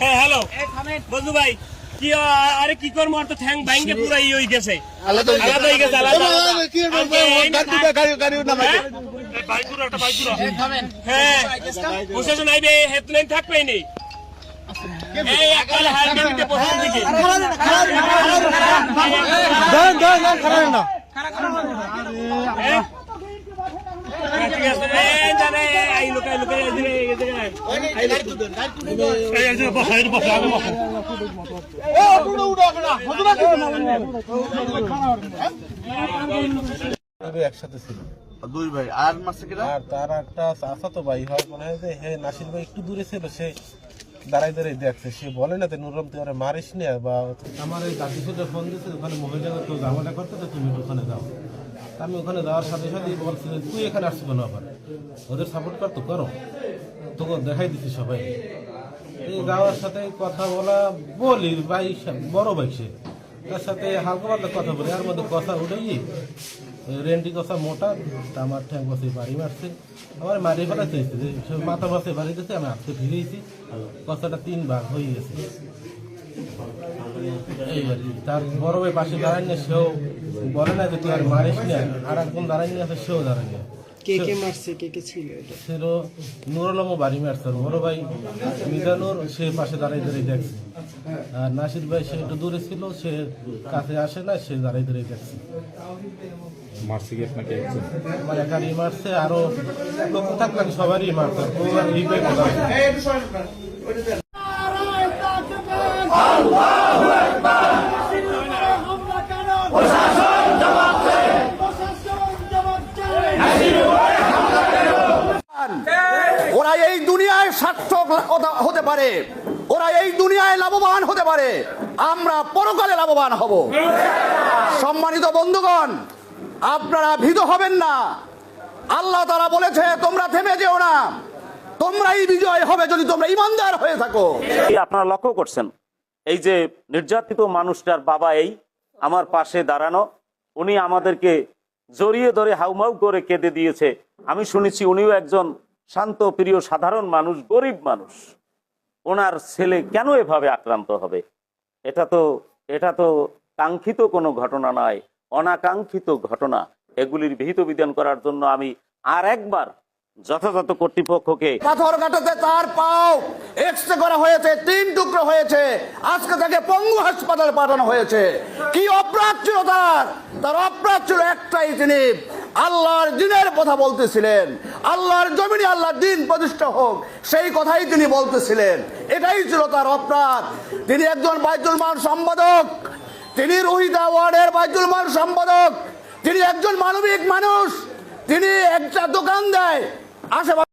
Hello আরে কি করব আর তো ঠ্যাং ভাঙ্গে পুরো ই হয়ে গেছে হয়ে প্রশাসন আইবে হেডলাইন থাকবে নেই একসাথে ছিল দুই ভাই, আর মাসে তার একটা চাচা তো ভাই, হয় মনে হয় যে, হে, নাসির ভাই একটু দূরে ছিল সে দাঁড়াই দাঁড়াই দেখছে। সে বলে না নুরম তুই ওরা মারিস না বা আমার এই দাদি সুদে ফোন দিয়েছে ওখানে মহিলা তো ঝামেলা করতে তুমি ওখানে যাও। আমি ওখানে যাওয়ার সাথে সাথে বলছে তুই এখানে আসছো কেন আবার? ওদের সাপোর্ট কর তো, করো। তোকে দেখাই দিচ্ছি সবাই। এই যাওয়ার সাথে কথা বলা, বলি, ভাই বড় ভাই সে। তার সাথে হালকা পাতলা কথা বলি, আর মধ্যে কথা উঠেই রেন্টি কষা মোটা আমার ঠ্যাং বসে বাড়ি মারছে। আমার মারি ফেলা চেয়েছে যে মাথা বসে বাড়ি দিতে আমি হাতে ফিরেছি কষাটা তিন ভাগ হয়ে গেছে। তার বড় ভাই পাশে দাঁড়ায় সেও বলে না যে তুই আর মারিস না, আর একজন দাঁড়ায় আছে সেও দাঁড়ায় না। কে কে মারছে কে কে ছিল ছিল নুর বাড়ি মারছে। বড় ভাই মিজানুর সে পাশে দাঁড়াই দাঁড়িয়ে দেখছে। আর নাসির ভাই সে একটু দূরে ছিল সে কাছে আসে না সে দাঁড়াই দাঁড়িয়ে দেখছে। মারছে কি আপনাকে একজন? আমার একারই মারছে আরও লোক থাকলেন সবারই মারছে আর কেউ আর এই ভাই কথা বলে না। ওরা এই দুনিয়ায় সার্থক হতে- পারে। ওরা এই দুনিয়ায় লাভবান হতে পারে। আমরা পরকালে লাভবান হব। সম্মানিত বন্ধুগণ, আপনারা ভীত হবেন না। আল্লাহ তারা বলেছে, তোমরা থেমে যেও না। তোমরাই বিজয় হবে যদি তোমরা ইমানদার হয়ে থাকো। আপনারা লক্ষ্য করছেন? এই যে নির্যাতিত মানুষটার বাবা এই, আমার পাশে দাঁড়ানো, উনি আমাদেরকে জড়িয়ে ধরে হাউমাউ করে কেঁদে দিয়েছে। আমি শুনেছি উনিও একজন শান্ত, প্রিয়, সাধারণ মানুষ, গরিব মানুষ, ওনার ছেলে কেন এভাবে আক্রান্ত হবে? এটা তো এটা তো কাঙ্ক্ষিত কোনো ঘটনা নয়, অনাকাঙ্ক্ষিত ঘটনা। এগুলির বিহিত বিধান করার জন্য আমি আর একবার যথাযথ কর্তৃপক্ষকে পাথর কাটাতে তার পাও। এক্সরে করা হয়েছে, তিন টুকরো হয়েছে। আজকে তাকে পঙ্গু হাসপাতালে পাঠানো হয়েছে। কি অপরাধ ছিল তার তার অপরাধ ছিল একটাই তিনি আল্লাহর দিনের কথা বলতেছিলেন। আল্লাহর জমিনে আল্লাহর দিন প্রতিষ্ঠা হোক, সেই কথাই তিনি বলতেছিলেন। এটাই ছিল তার অপরাধ। তিনি একজন বাইতুল মান সম্পাদক। তিনি রোহিতা ওয়ার্ডের বাইতুল মান সম্পাদক। তিনি একজন মানবিক মানুষ। তিনি একটা দোকান দেয়। আশেপাশে